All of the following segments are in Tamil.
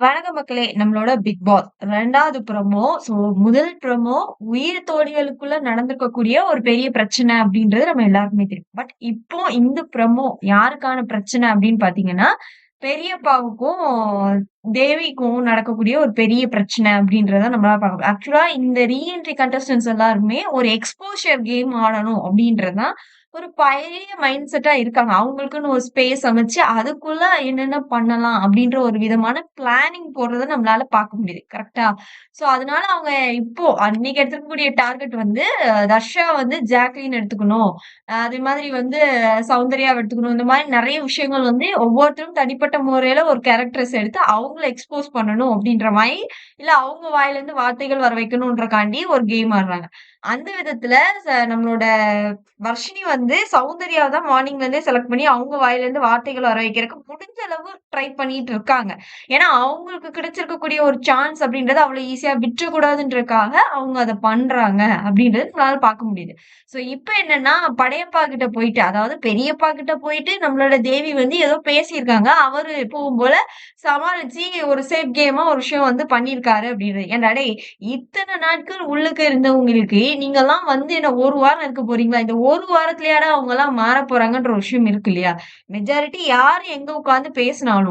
வணக்கம் மக்களே! நம்மளோட பிக் பாஸ் ரெண்டாவது ப்ரமோ ஸோ முதல் ப்ரமோ உயிர் தோழிகளுக்குள்ள நடந்திருக்கக்கூடிய ஒரு பெரிய பிரச்சனை அப்படின்றது நம்ம எல்லாருக்குமே தெரியும். பட் இப்போ இந்த ப்ரமோ யாருக்கான பிரச்சனை அப்படின்னு பார்த்தீங்கன்னா, பெரியப்பாவுக்கும், தேவிக்கும் நடக்கக்கூடிய ஒரு பெரிய பிரச்சனை அப்படின்றத நம்மளால பார்க்க முடியும். ஆக்சுவலா இந்த ரீஎன்ட்ரி கண்டஸ்டன்ஸ் எல்லாருமே ஒரு எக்ஸ்போஷர் கேம் ஆடணும் அப்படின்றது தான் ஒரு பழைய மைண்ட் செட்டா இருக்காங்க. அவங்களுக்குன்னு ஒரு ஸ்பேஸ் அமைச்சு, அதுக்குள்ள என்னென்ன பண்ணலாம் அப்படின்ற ஒரு விதமான பிளானிங் போடுறத நம்மளால பார்க்க முடியுது. கரெக்டா சோ அதனால அவங்க இப்போ அன்னைக்கு எடுத்திருக்கக்கூடிய டார்கெட் வந்து தர்ஷா வந்து ஜாக்லின் எடுத்துக்கணும். அதே மாதிரி வந்து சௌந்தர்யா எடுத்துக்கணும். இந்த மாதிரி நிறைய விஷயங்கள் வந்து ஒவ்வொருத்தரும் தனிப்பட்ட முறையில ஒரு கேரக்டர்ஸ் எடுத்து அவங்கள எக்ஸ்போஸ் பண்ணணும் அப்படின்ற மாதிரி இல்ல அவங்க வாயிலிருந்து வார்த்தைகள் வர வைக்கணுன்றக்காண்டி ஒரு கேம் ஆடுறாங்க. அந்த விதத்துல நம்மளோட வர்ஷினி வந்து வந்து சௌந்தர்யாவ தான் மார்னிங்ல இருந்தே செலக்ட் பண்ணி அவங்க வாயிலிருந்து வார்த்தைகள் வர வைக்கிறதுக்கு முடிஞ்ச அளவு ட்ரை பண்ணிட்டு இருக்காங்க. ஏன்னா, அவங்களுக்கு கிடைச்சிருக்கக்கூடிய ஒரு சான்ஸ் அப்படின்றது அவ்வளவு ஈஸியா விட்டுறக்கூடாதுன்றதுக்காக அவங்க அத பண்றாங்க அப்படின்றது நம்மளால பார்க்க முடியுது. ஸோ இப்ப என்னன்னா, படையப்பா கிட்ட போயிட்டு, அதாவது பெரியப்பா கிட்ட போயிட்டு நம்மளோட தேவி வந்து ஏதோ பேசியிருக்காங்க. அவரு எப்பவும் போல சமாளிச்சு ஒரு சேஃப் கேமா ஒரு விஷயம் வந்து பண்ணியிருக்காரு அப்படின்றது. ஏன்டா இத்தனை நாட்கள் உள்ளுக்கு இருந்தவங்களுக்கு, நீங்கலாம் வந்து என்ன ஒரு வாரம் இருக்க போறீங்களா? இந்த ஒரு 1 அவங்க எல்லாம் மாற போறாங்கன்ற ஒரு விஷயம் இருக்கு இல்லையா? மெஜாரிட்டி யார் எங்க உட்காந்து பேசினாலும்,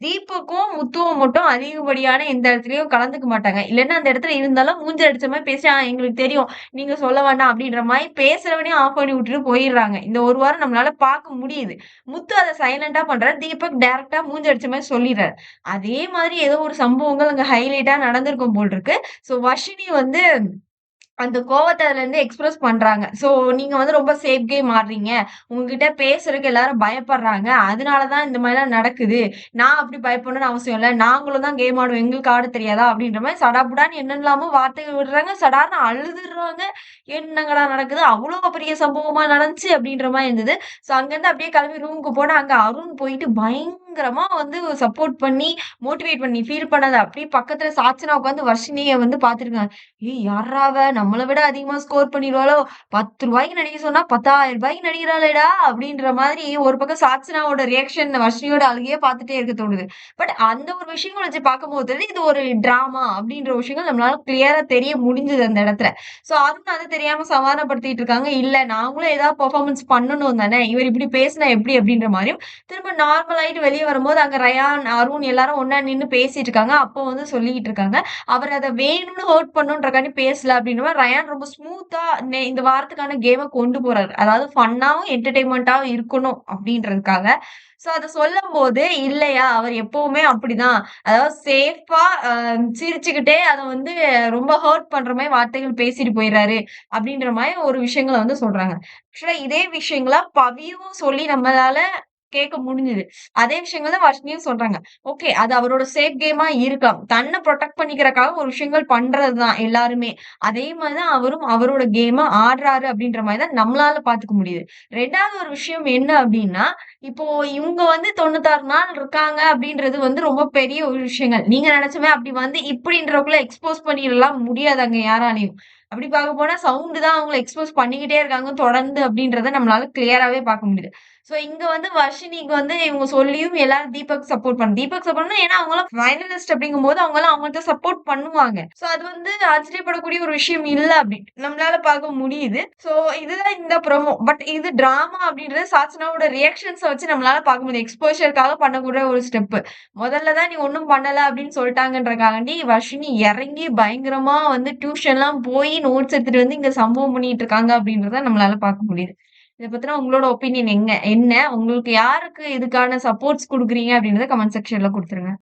தீபக்கும், முத்துவும் மட்டும் அதிகப்படியான எந்த இடத்துலயும் கலந்துக்க மாட்டாங்க. இல்லைன்னா அந்த இடத்துல இருந்தாலும் மூஞ்ச அடிச்ச மாதிரி பேசி, எங்களுக்கு தெரியும். நீங்க சொல்ல வேண்டாம்." அப்படின்ற மாதிரி பேசுறவனையும் ஆஃப் பண்ணி விட்டுட்டு போயிடுறாங்க இந்த ஒரு வாரம் நம்மளால பார்க்க முடியுது. முத்து அதை சைலண்டா பண்றாரு. தீபக் டைரக்டா மூஞ்ச அடிச்ச மாதிரி சொல்லிடுறாரு அதே மாதிரி ஏதோ ஒரு சம்பவங்கள் அங்க ஹைலைட்டா நடந்திருக்கும் போல் இருக்கு. ஸோ வர்ஷினி வந்து அந்த கோவத்த அதுலருந்து எக்ஸ்பிரஸ் பண்றாங்க. ஸோ நீங்க வந்து ரொம்ப சேஃப் கேம் ஆடுறீங்க. உங்ககிட்ட பேசுறதுக்கு எல்லாரும் பயப்படுறாங்க. அதனால தான் இந்த மாதிரிலாம் நடக்குது. நான் அப்படி பயப்படணும்னு அவசியம் இல்லை நாங்களும் தான் கேம் ஆடுவோம். எங்களுக்கு ஆட தெரியாதா? அப்படின்ற மாதிரி சடாபுடான்னு என்னென்னலாமோ வார்த்தைகள் விடுறாங்க. சடார்ன்னு அழுதுடுறாங்க என்னங்கடா நடக்குது? அவ்வளோ பெரிய சம்பவமா நடந்துச்சு அப்படின்ற மாதிரி இருந்தது. ஸோ அங்கேருந்து அப்படியே கிளம்பி ரூமுக்கு போனா, அங்க அருண் போயிட்டு பயங்கர பயங்கரமா வந்து சப்போர்ட் பண்ணி, மோட்டிவேட் பண்ணி, ஃபீல் பண்ணாத அப்படியே பக்கத்துல சாச்சனா உட்காந்து வர்ஷினிய வந்து பார்த்துருக்காங்க. ஏய் யாராவ நம்மளை விட அதிகமா ஸ்கோர் பண்ணிடுவாளோ பத்து ரூபாய்க்கு நடிக்க சொன்னா பத்தாயிரம் ரூபாய்க்கு நடிக்கிறாளேடா! அப்படின்ற மாதிரி ஒரு பக்கம் சாச்சனாவோட ரியாக்ஷன் வர்ஷினியோட அழுகையே பார்த்துட்டே இருக்க தோணுது. பட் அந்த ஒரு விஷயங்கள் வச்சு பார்க்கும்போது இது ஒரு டிராமா அப்படின்ற விஷயங்கள் நம்மளால கிளியரா தெரிய முடிஞ்சது அந்த இடத்துல. சோ அருண் அதை தெரியாம சமாதானப்படுத்திட்டு இருக்காங்க. இல்ல நாங்களும் ஏதாவது பெர்ஃபார்மன்ஸ் பண்ணணும் தானே! இவர் இப்படி பேசினா எப்படி? அப்படின்ற மாதிரியும் திரும்ப நார்மல் ஆயிட்டு வெளிய வரும்போது அங்க ரயான், அருண் எல்லாரும் ஒன்னா நின்னு பேசிட்டு இருக்காங்க. அப்போ வந்து சொல்லிக்கிட்டு இருக்காங்க. அவர் அதை வேணும்னு ஹர்ட் பண்ணணுன்றக்காண்டி பேசல அப்படின்னு ரயான் ரொம்ப ஸ்மூத்தா இந்த வாரத்துக்கான கேம கொண்டு போறாரு. அதாவது ஃபன்னாவும், என்டர்டைன்மெண்ட்டாவும் இருக்கணும் அப்படின்றதுக்காக. சோ சொல்லும் சொல்லும்போது, இல்லையா அவர் எப்பவுமே அப்படிதான். அதாவது சேஃபா சிரிச்சுக்கிட்டே அத வந்து ரொம்ப ஹர்ட் பண்ற மாதிரி வார்த்தைகள் பேசிட்டு போயிடுறாரு அப்படின்ற மாதிரி ஒரு விஷயங்கள வந்து சொல்றாங்க. ஆக்சுவலா இதே விஷயங்களா பவியும் சொல்லி நம்மளால கேட்க முடிஞ்சது. அதே விஷயங்கள் தான் வர்ஷினியும் சொல்றாங்க. ஓகே. அது அவரோட சேஃப் கேமா இருக்கலாம். தன்னை ப்ரொடெக்ட் பண்ணிக்கிறக்காக ஒரு விஷயங்கள் பண்றதுதான் எல்லாருமே. அதே மாதிரிதான் அவரும் அவரோட கேம ஆடுறாரு அப்படின்ற மாதிரி தான் நம்மளால பாத்துக்க முடியுது. ரெண்டாவது ஒரு விஷயம் என்ன அப்படின்னா, இப்போ இவங்க வந்து 96 நாள் இருக்காங்க அப்படின்றது வந்து ரொம்ப பெரிய ஒரு விஷயங்கள். நீங்க நினைச்சுமே அப்படி வந்து இப்படின்றக்குள்ள எக்ஸ்போஸ் பண்ணிடலாம் முடியாது அங்க யாராலையும் அப்படி பார்க்க போனா சவுண்ட் தான் அவங்கள எக்ஸ்போஸ் பண்ணிக்கிட்டே இருக்காங்க தொடர்ந்து அப்படின்றத நம்மளால கிளியராவே பார்க்க முடியுது. சோ இங்க வந்து வர்ஷினிக்கு வந்து இவங்க சொல்லியும் எல்லாரும் தீபக் சப்போர்ட் பண்ண தீபக் சப்போர்ட்னா ஏன்னா அவங்களாம் ஃபைனலிஸ்ட் அப்படிங்கும்போது அவங்களாம் அவங்கள்ட்ட சப்போர்ட் பண்ணுவாங்க. சோ அது வந்து ஆச்சரியப்படக்கூடிய ஒரு விஷயம் இல்ல அப்படி நம்மளால பார்க்க முடியுது. சோ இதுதான் இந்த ப்ரோமோ. பட் இது டிராமா அப்படின்றது சாச்சனாவோட ரியாக்ஷன்ஸை வச்சு நம்மளால பார்க்க முடியுது. எக்ஸ்போஷருக்காக பண்ணக்கூடிய ஒரு ஸ்டெப். முதல்ல தான் நீ ஒன்றும் பண்ணல அப்படின்னு சொல்லிட்டாங்கன்றக்காண்டி வர்ஷினி இறங்கி பயங்கரமா வந்து டியூஷன்லாம் போய் நோட்ஸ் எடுத்துட்டு வந்து இங்க சம்பவம் பண்ணிட்டு இருக்காங்க அப்படின்றத நம்மளால பார்க்க முடியுது. இதை பத்தின உங்களோட ஒப்பீனியன் எங்க என்ன? உங்களுக்கு யாருக்கு இதுக்கான சப்போர்ட்ஸ் குடுக்குறீங்க அப்படின்றத கமெண்ட் செக்ஷன்ல குடுத்துருங்க.